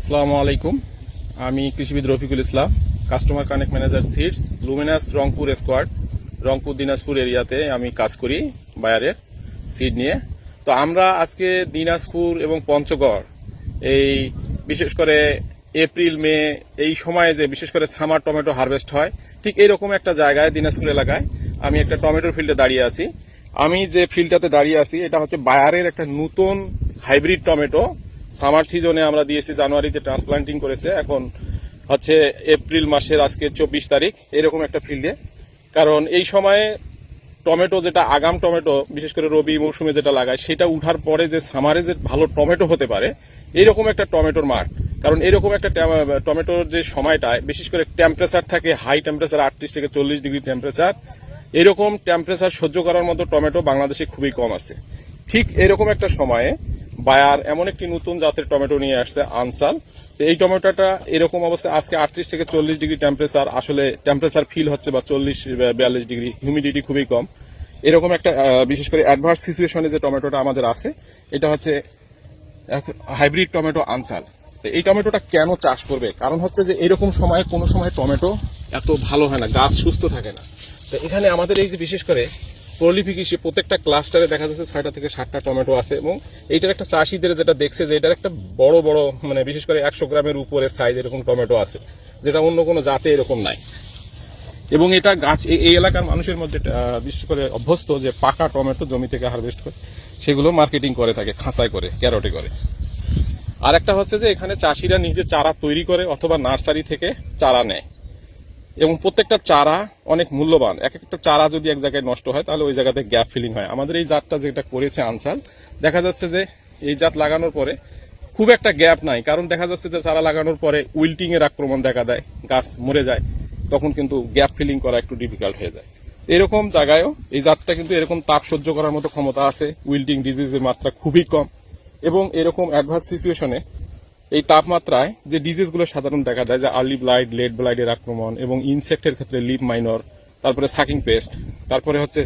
আসসালামু আলাইকুম। আমি কৃষিবিদ Rafiqul Islam customer connect manager seats Luminous Rangpur squad Rangpur, Dinajpur এরিয়াতে আমি কাজ করি বায়ারের সিড নিয়ে। তো আমরা আজকে দিনাজপুর এবং পঞ্চগড়, এই বিশেষ করে এপ্রিল, মে, এই সময়ে যে বিশেষ করে সামার টমেটো হারভেস্ট হয়, ঠিক এইরকম একটা জায়গায়, দিনাজপুর এলাকায় আমি একটা টমেটোর ফিল্ডে দাঁড়িয়ে আছি। আমি যে ফিল্ডটাতে দাঁড়িয়ে আছি, এটা হচ্ছে বায়ারের একটা নতুন হাইব্রিড টমেটো সামার সিজনে আমরা দিয়েছি, জানুয়ারিতে ট্রান্সপ্লান্টিং করেছে। এখন হচ্ছে এপ্রিল মাসের আজকে চব্বিশ তারিখ, এরকম একটা ফিল্ডে। কারণ এই সময়ে টমেটো যেটা, আগাম টমেটো, বিশেষ করে রবি মৌসুমে যেটা লাগায়, সেটা উঠার পরে যে সামারে যে ভালো টমেটো হতে পারে এইরকম একটা টমেটোর মাঠ। কারণ এরকম একটা টমেটোর যে সময়টায়, বিশেষ করে টেম্পারেচার থাকে হাই টেম্পারেচার আটত্রিশ থেকে চল্লিশ ডিগ্রি টেম্পারেচার এরকম টেম্পারেচার সহ্য করার মতো টমেটো বাংলাদেশে খুবই কম আছে। ঠিক এরকম একটা সময়ে বায়ার এমন একটি নতুন জাতের টমেটো নিয়ে আসছে আনসাল। তো এই টমেটোটা এরকম অবস্থায় আজকে আটত্রিশ থেকে চল্লিশ ডিগ্রি টেম্পারেচার আসলে টেম্পারেচার ফিল হচ্ছে বা চল্লিশ বিয়াল্লিশ ডিগ্রি হিউমিডিটি খুবই কম। এরকম একটা বিশেষ করে অ্যাডভার্স সিচুয়েশনে যে টমেটোটা আমাদের আছে, এটা হচ্ছে হাইব্রিড টমেটো আনসাল। তো এই টমেটোটা কেন চাষ করবে? কারণ হচ্ছে যে এরকম সময়ে কোনো সময় টমেটো এত ভালো হয় না, গাছ সুস্থ থাকে না। তো এখানে আমাদের এই যে বিশেষ করে প্রলিফিক প্রত্যেকটা ক্লাস্টারে দেখা যাচ্ছে ছয়টা থেকে সাতটা টমেটো আছে এবং এইটার একটা চাষিদের যেটা দেখছে যে এটার একটা বড় বড় মানে বিশেষ করে একশো গ্রামের উপরে সাইজ এরকম টমেটো আছে, যেটা অন্য কোনো জাতে এরকম নাই। এবং এটা গাছ এই- এই এলাকার মানুষের মধ্যে বিশেষ করে অভ্যস্ত যে পাকা টমেটো জমি থেকে হারভেস্ট করে, সেগুলো মার্কেটিং করে থাকে, খাঁচায় করে, ক্যারটে করে। আর একটা হচ্ছে যে এখানে চাষিরা নিজে চারা তৈরি করে অথবা নার্সারি থেকে চারা নেয়। এবং প্রত্যেকটা চারা অনেক মূল্যবান। এক একটা চারা যদি এক জায়গায় নষ্ট হয়, তাহলে ওই জায়গাতে গ্যাপ ফিলিং হয়। আমাদের এই জাতটা যেটা করেছে আনসাল দেখা যাচ্ছে যে এই জাত লাগানোর পরে খুব একটা গ্যাপ নাই। কারণ দেখা যাচ্ছে যে চারা লাগানোর পরে উইল্টিং এর আক্রমণ দেখা দেয়, গাছ মরে যায়, তখন কিন্তু গ্যাপ ফিলিং করা একটু ডিফিকাল্ট হয়ে যায়। এরকম জায়গায়ও এই জাতটা কিন্তু এরকম তাপ সহ্য করার মতো ক্ষমতা আছে। উইল্টিং ডিজিজের মাত্রা খুবই কম। এবং এরকম অ্যাডভান্স সিচুয়েশনে এই তাপমাত্রায় যে ডিজিজগুলো সাধারণ দেখা যায় যে আর্লি ব্লাইড লেট ব্লাইডের আক্রমণ এবং ইনসেক্টের ক্ষেত্রে লিপ মাইনর তারপরে সাকিং পেস্ট তারপরে হচ্ছে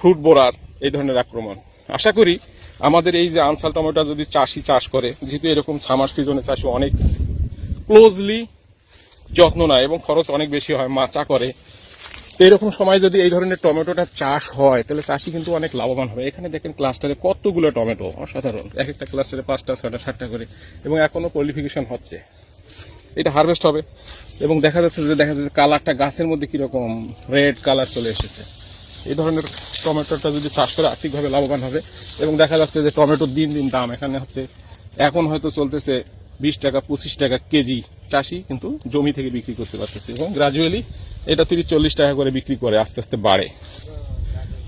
ফ্রুট বোরার এই ধরনের আক্রমণ। আশা করি আমাদের এই যে আনসাল টমেটো যদি চাষি চাষ করে, যেহেতু এরকম সামার সিজনে চাষি অনেক ক্লোজলি যত্ন নেয় এবং খরচ অনেক বেশি হয়, মাচা করে তো এরকম সময় যদি এই ধরনের টমেটোটা চাষ হয়, তাহলে চাষি কিন্তু অনেক লাভবান হবে। এখানে দেখেন ক্লাস্টারে কতগুলো টমেটো, অসাধারণ। এক একটা ক্লাস্টারে পাঁচটা, ছয়টা, সাতটা করে এবং এখনও কোয়ালিফিকেশন হচ্ছে। এটা হারভেস্ট হবে এবং দেখা যাচ্ছে যে, দেখা যাচ্ছে কালারটা গাছের মধ্যে কীরকম রেড কালার চলে এসেছে। এই ধরনের টমেটোটা যদি চাষ করে আর্থিকভাবে লাভবান হবে এবং দেখা যাচ্ছে যে, টমেটোর দিন দিন দাম এখানে হচ্ছে, এখন হয়তো চলতেছে বিশ টাকা, পঁচিশ টাকা কেজি চাষি কিন্তু জমি থেকে বিক্রি করতে পারতেছে। এবং গ্রাজুয়ালি এটা তিরিশ, চল্লিশ টাকা করে বিক্রি করে, আস্তে আস্তে বাড়ে।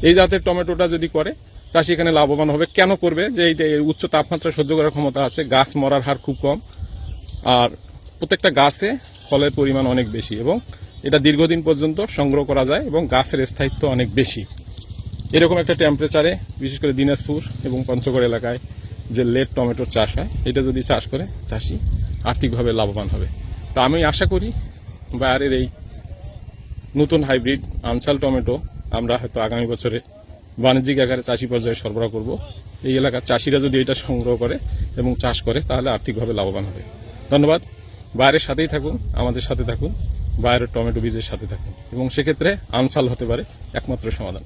এই জাতের টমেটোটা যদি করে, চাষি এখানে লাভবান হবে। কেন করবে? যে এই উচ্চ তাপমাত্রা সহ্য করার ক্ষমতা আছে, গাছ মরার হার খুব কম, আর প্রত্যেকটা গাছে ফলের পরিমাণ অনেক বেশি এবং এটা দীর্ঘদিন পর্যন্ত সংগ্রহ করা যায় এবং গাছের স্থায়িত্ব অনেক বেশি। এরকম একটা টেম্পারেচারে বিশেষ করে দিনাজপুর এবং পঞ্চগড় এলাকায় যে লেট টমেটোর চাষ হয়, এটা যদি চাষ করে চাষি আর্থিকভাবে লাভবান হবে। তা আমি আশা করি বায়ারের এই নতুন হাইব্রিড আনসাল টমেটো আমরা হয়তো আগামী বছরে বাণিজ্যিক আকারে চাষি পর্যায়ে সরবরাহ করব। এই এলাকার চাষিরা যদি এটা সংগ্রহ করে এবং চাষ করে, তাহলে আর্থিকভাবে লাভবান হবে। ধন্যবাদ। বাইরের সাথেই থাকুন, আমাদের সাথে থাকুন বাইরের টমেটো বীজের সাথে থাকুন। এবং সেক্ষেত্রে আনসাল হতে পারে একমাত্র সমাধান।